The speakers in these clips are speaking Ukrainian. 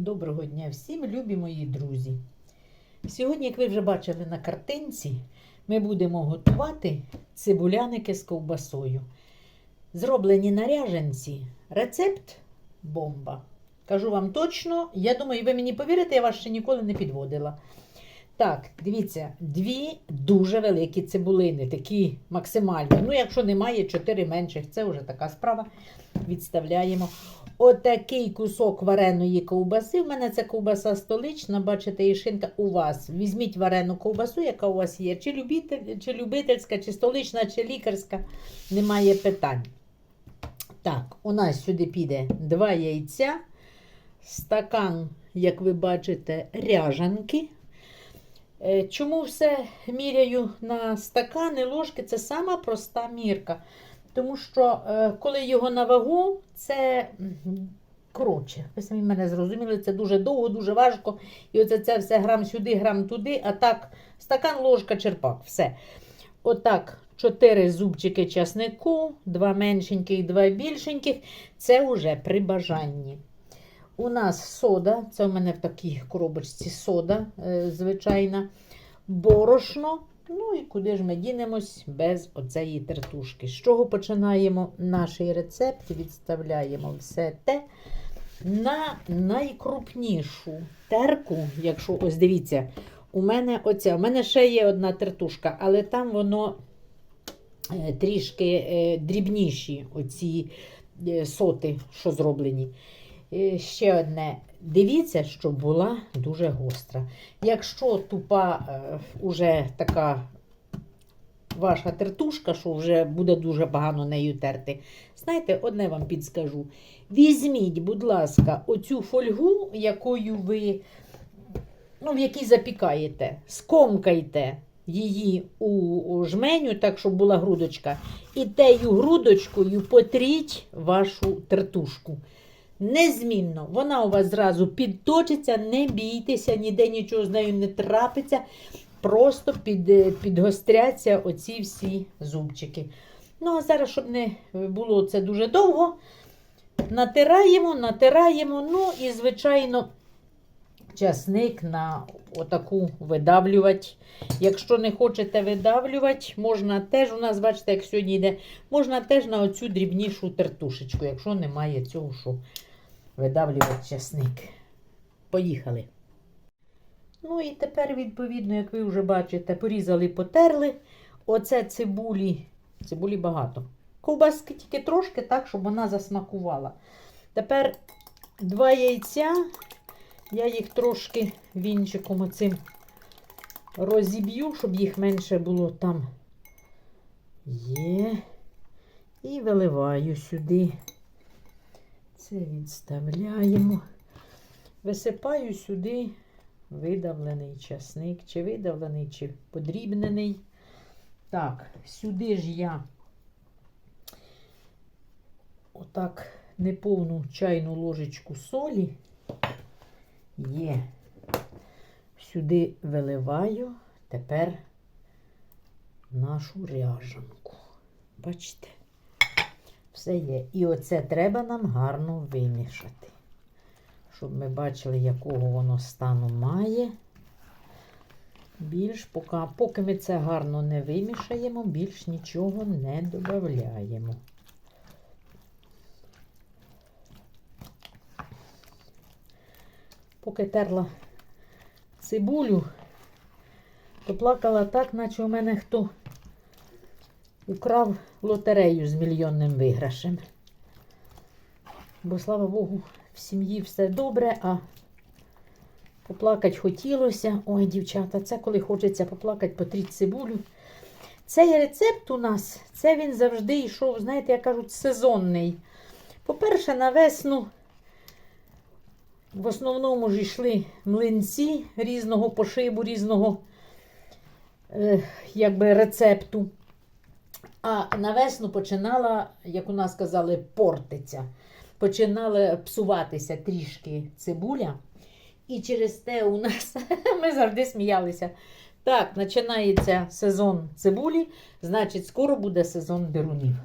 Доброго дня всім, любі мої друзі. Сьогодні, як ви вже бачили на картинці, ми будемо готувати цибуляники з ковбасою. Зроблені на ряженці. Рецепт бомба. Кажу вам точно, я думаю, ви мені повірите, я вас ще ніколи не підводила. Так, дивіться, дві дуже великі цибулини, такі максимальні. Ну, якщо немає, чотири менших, це вже така справа. Відставляємо. Отакий кусок вареної ковбаси. У мене це ковбаса столична, бачите, і шинка у вас. Візьміть варену ковбасу, яка у вас є, чи, любитель, чи любительська, чи столична, чи лікарська. Немає питань. Так, у нас сюди піде два яйця, стакан, як ви бачите, ряжанки. Е, Чому все міряю на стакани, ложки? Це сама проста мірка. Тому що е, коли його на вагу, це коротше. Ви самі мене зрозуміли, це дуже довго, дуже важко. І оце це все грам сюди, грам туди, а так стакан, ложка, черпак. Все. Отак, чотири зубчики часнику, два меншеньких, два більшеньких. Це вже при бажанні. У нас сода, це у мене в такій коробочці сода, е, звичайна, борошно. Ну і куди ж ми дінемось без оцеї тертушки. З чого починаємо наш рецепт? Відставляємо все те на найкрупнішу терку, якщо ось дивіться, у мене оця, у мене ще є одна тертушка, але там воно е, трішки е, дрібніші, оці соти, що зроблені. Ще одне. Дивіться, щоб була дуже гостра. Якщо тупа е, уже така ваша тертушка, що вже буде дуже погано нею терти, знаєте, одне вам підскажу. Візьміть, будь ласка, оцю фольгу, якою ви, ну, в якій запікаєте, скомкайте її у жменю, так, щоб була грудочка, і тею грудочкою потріть вашу тертушку. Незмінно, вона у вас зразу підточиться, не бійтеся, ніде нічого з нею не трапиться. Просто під, підгостряться оці всі зубчики. Ну, а зараз, щоб не було це дуже довго, натираємо, натираємо. Ну і, звичайно, часник на отаку видавлювати. Якщо не хочете видавлювати, можна теж, у нас, бачите, як сьогодні йде, можна теж на оцю дрібнішу тертушечку, якщо немає цього, що видавлювати часник. Поїхали. Ну і тепер, відповідно, як ви вже бачите, порізали, потерли. Оце цибулі, цибулі багато. Ковбаски тільки трошки так, щоб вона засмакувала. Тепер два яйця. Я їх трошки вінчиком оцим розіб'ю, щоб їх менше було там. Є. І виливаю сюди. Це відставляємо. Висипаю сюди видавлений часник, чи видавлений, чи подрібнений. Так, сюди ж я отак неповну чайну ложечку солі є. Сюди виливаю тепер нашу ряжанку. Бачите? Все є. І оце треба нам гарно вимішати. Щоб ми бачили, якого воно стану має. Більш, поки, поки ми це гарно не вимішаємо, більш нічого не додаємо. Поки терла цибулю, то плакала так, наче у мене хто украв лотерею з мільйонним виграшем. Бо, слава Богу, в сім'ї все добре, а поплакати хотілося. Ой, дівчата, це коли хочеться поплакати, потріть цибулю. Цей рецепт у нас, це він завжди йшов, знаєте, як кажуть, сезонний. По-перше, на весну в основному ж йшли млинці різного пошибу, різного е, якби рецепту. А на весну починала, як у нас казали, портиться. Починала псуватися трішки цибуля. І через те у нас ми завжди сміялися. Так, починається сезон цибулі, значить, скоро буде сезон дерунів.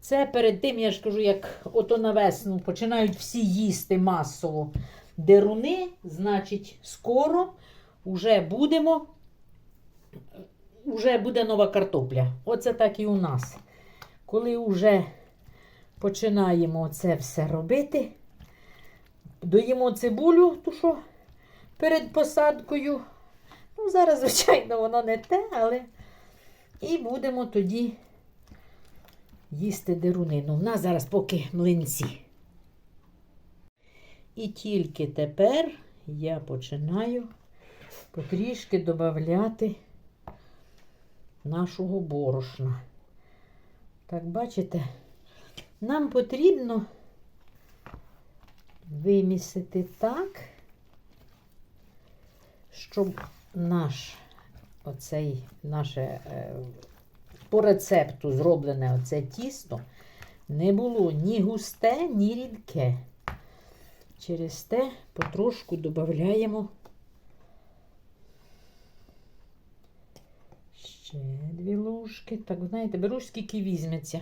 Це перед тим, я ж кажу, як ото на весну починають всі їсти масово деруни, значить, скоро вже будемо, вже буде нова картопля. Оце так і у нас. Коли вже починаємо це все робити, доїмо цибулю, ту що перед посадкою. Ну, зараз, звичайно, воно не те, але і будемо тоді їсти дерунину. У нас зараз поки млинці. І тільки тепер я починаю потрішки додати нашого борошна. Так, бачите, нам потрібно вимісити так, щоб наш оцей наше е, по рецепту зроблене оце тісто не було ні густе, ні рідке. Через те потрошку додаємо ще дві ложки. Так, знаєте, беру скільки візьметься.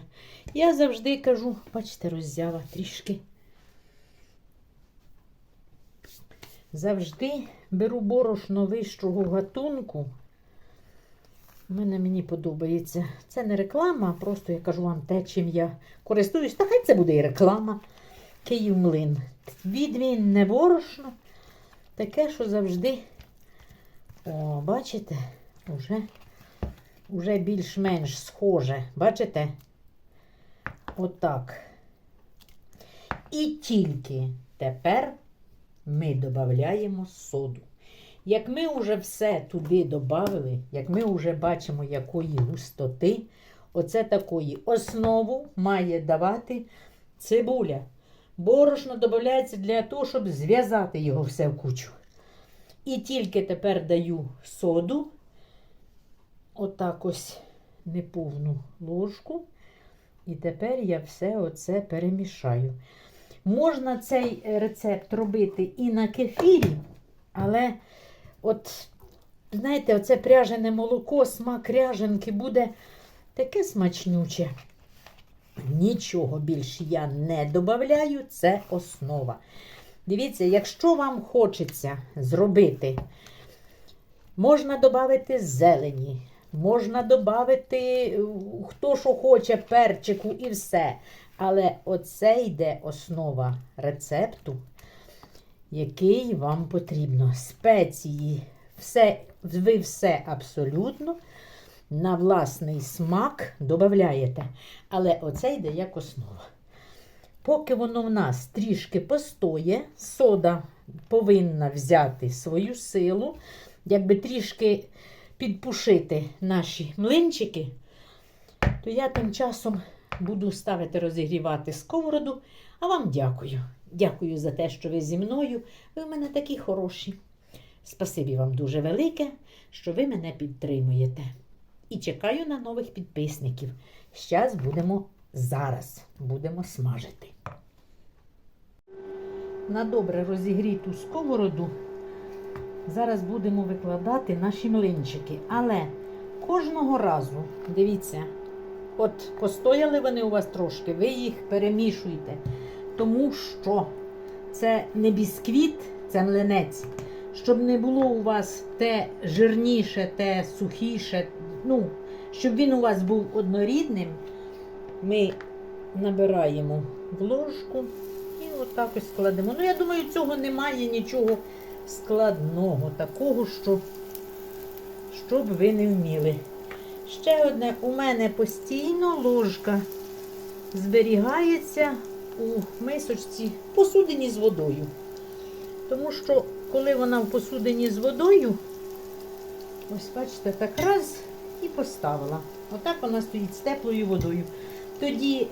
Я завжди кажу, бачите, роззяла трішки. Завжди беру борошно вищого гатунку. У мене мені подобається. Це не реклама, а просто я кажу вам те, чим я користуюсь. Та хай це буде і реклама. Київ млин. Відмінне борошно. Таке, що завжди. О, бачите, уже, уже більш-менш схоже. Бачите? Отак. І тільки тепер ми додаємо соду. Як ми вже все туди додали, як ми вже бачимо, якої густоти, оце такої основу має давати цибуля. Борошно додається для того, щоб зв'язати його все в кучу. І тільки тепер даю соду, отак ось неповну ложку. І тепер я все оце перемішаю. Можна цей рецепт робити і на кефірі, але от, знаєте, оце пряжене молоко, смак ряженки буде таке смачнюче. Нічого більше я не додаю, це основа. Дивіться, якщо вам хочеться зробити, можна додати зелені, можна додати хто що хоче, перчику і все. Але оце йде основа рецепту, який вам потрібно. Спеції, все, ви все абсолютно на власний смак додаєте. Але оце йде як основа. Поки воно в нас трішки постоє, сода повинна взяти свою силу, якби трішки підпушити наші млинчики, то я тим часом буду ставити розігрівати сковороду. А вам дякую. Дякую за те, що ви зі мною. Ви в мене такі хороші. Спасибі вам дуже велике, що ви мене підтримуєте. І чекаю на нових підписників. Зараз будемо зараз будемо смажити. На добре розігріту сковороду зараз будемо викладати наші млинчики. Але кожного разу, дивіться, от постояли вони у вас трошки, ви їх перемішуєте, тому що це не бісквіт, це млинець. Щоб не було у вас те жирніше, те сухіше, ну, щоб він у вас був однорідним, ми набираємо в ложку і отак ось складемо. Ну, я думаю, цього немає нічого складного, такого, що, щоб ви не вміли. Ще одне, у мене постійно ложка зберігається у мисочці посудині з водою. Тому що, коли вона в посудині з водою, ось бачите, так раз і поставила. Отак вона стоїть з теплою водою. Тоді,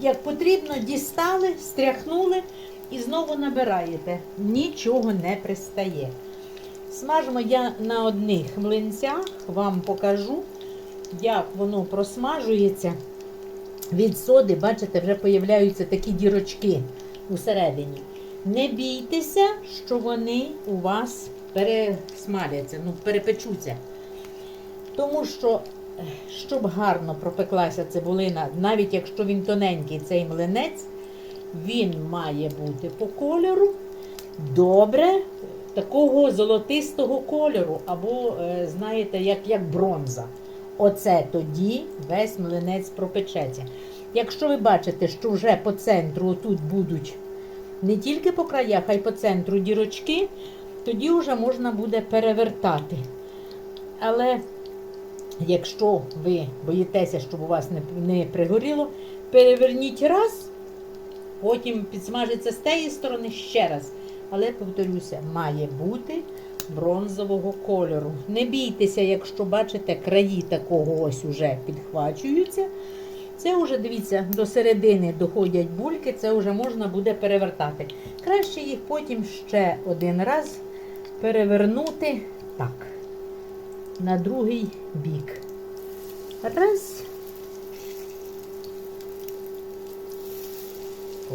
як потрібно, дістали, стряхнули і знову набираєте. Нічого не пристає. Смажимо я на одних млинцях, вам покажу, як воно просмажується. Від соди, бачите, вже появляються такі дірочки усередині. Не бійтеся, що вони у вас пересмаляться, ну, перепечуться. Тому що щоб гарно пропеклася цибулина, навіть якщо він тоненький, цей млинець, він має бути по кольору добре такого золотистого кольору, або, е, знаєте, як, як бронза. Оце тоді весь млинець пропечеться. Якщо ви бачите, що вже по центру тут будуть не тільки по краях, а й по центру дірочки, тоді вже можна буде перевертати. Але якщо ви боїтеся, щоб у вас не, не пригоріло, переверніть раз, потім підсмажиться з тієї сторони ще раз. Але, повторюся, має бути бронзового кольору. Не бійтеся, якщо бачите, краї такого ось уже підхвачуються. Це вже, дивіться, до середини доходять бульки, це вже можна буде перевертати. Краще їх потім ще один раз перевернути так, на другий бік. Раз.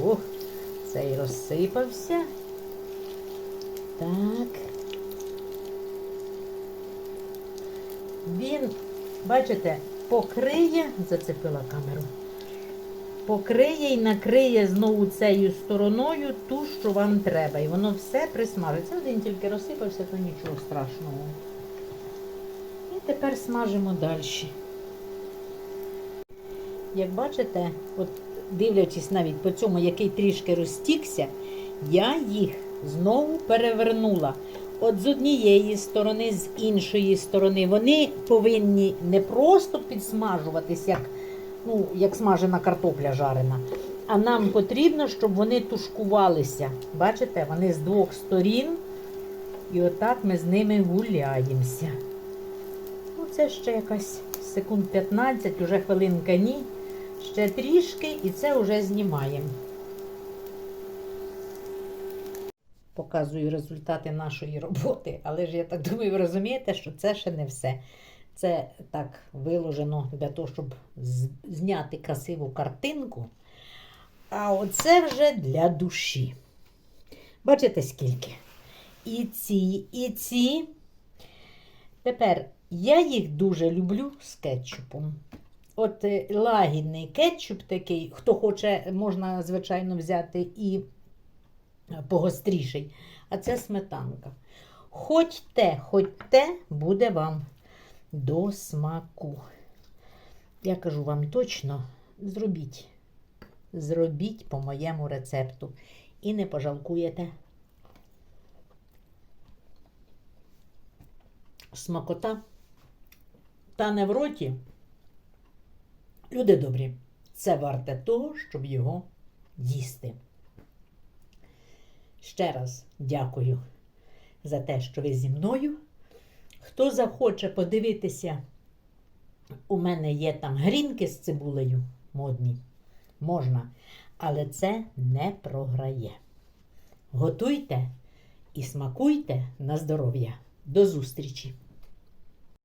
Ох, цей розсипався. Так. Він, бачите, покриє, зацепила камеру, покриє і накриє знову цією стороною ту, що вам треба. І воно все присмажиться. Один тільки розсипався, то нічого страшного. І тепер смажимо далі. Як бачите, от дивлячись навіть по цьому, який трішки розтікся, я їх знову перевернула. От з однієї сторони, з іншої сторони. Вони повинні не просто підсмажуватись, як, ну, як смажена картопля жарена, а нам потрібно, щоб вони тушкувалися. Бачите, вони з двох сторін. І отак ми з ними гуляємося. Ну, це ще якась секунд 15, уже хвилинка ні. Ще трішки і це вже знімаємо. Показую результати нашої роботи, але ж я так думаю, ви розумієте, що це ще не все. Це так виложено для того, щоб зняти красиву картинку. А оце вже для душі. Бачите скільки? І ці, і ці. Тепер я їх дуже люблю з кетчупом. От е, лагідний кетчуп такий, хто хоче, можна, звичайно, взяти і погостріший. А це сметанка. Хоч те, хоч те буде вам до смаку. Я кажу вам точно, зробіть. Зробіть по моєму рецепту. І не пожалкуєте. Смакота та не в роті. Люди добрі, це варте того, щоб його їсти. Ще раз дякую за те, що ви зі мною. Хто захоче подивитися, у мене є там грінки з цибулею модні. Можна, але це не програє. Готуйте і смакуйте на здоров'я. До зустрічі!